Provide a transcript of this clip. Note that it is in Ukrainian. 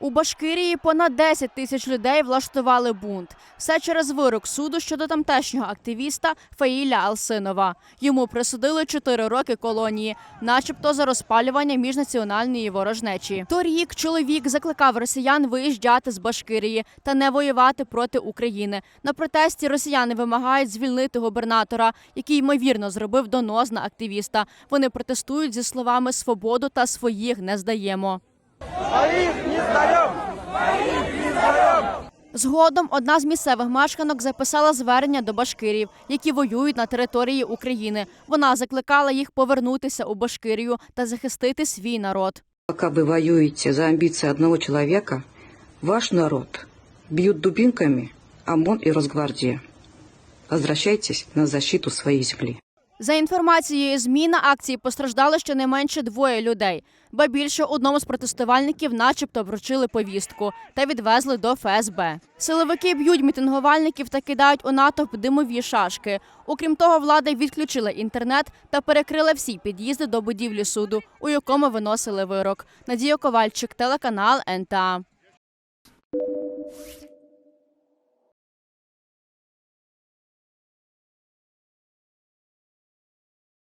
У Башкирії понад 10 тисяч людей влаштували бунт. Все через вирок суду щодо тамтешнього активіста Фаїля Алсинова. Йому присудили 4 роки колонії, начебто за розпалювання міжнаціональної ворожнечі. Торік чоловік закликав росіян виїжджати з Башкирії та не воювати проти України. На протесті росіяни вимагають звільнити губернатора, який ймовірно зробив донос на активіста. Вони протестують зі словами свободу та своїх не здаємо. Згодом одна з місцевих мешканок записала звернення до башкирів, які воюють на території України. Вона закликала їх повернутися у Башкирію та захистити свій народ. Пока вы воюете за амбиции одного человека, ваш народ бьют дубинками ОМОН и Росгвардия. Возвращайтесь на защиту своей земли. За інформацією ЗМІ на акції постраждали щонайменше двоє людей. Ба більше одному з протестувальників, начебто, вручили повістку та відвезли до ФСБ. Силовики б'ють мітингувальників та кидають у натовп димові шашки. Окрім того, влада відключила інтернет та перекрила всі під'їзди до будівлі суду, у якому виносили вирок. Надія Ковальчик, телеканал НТА.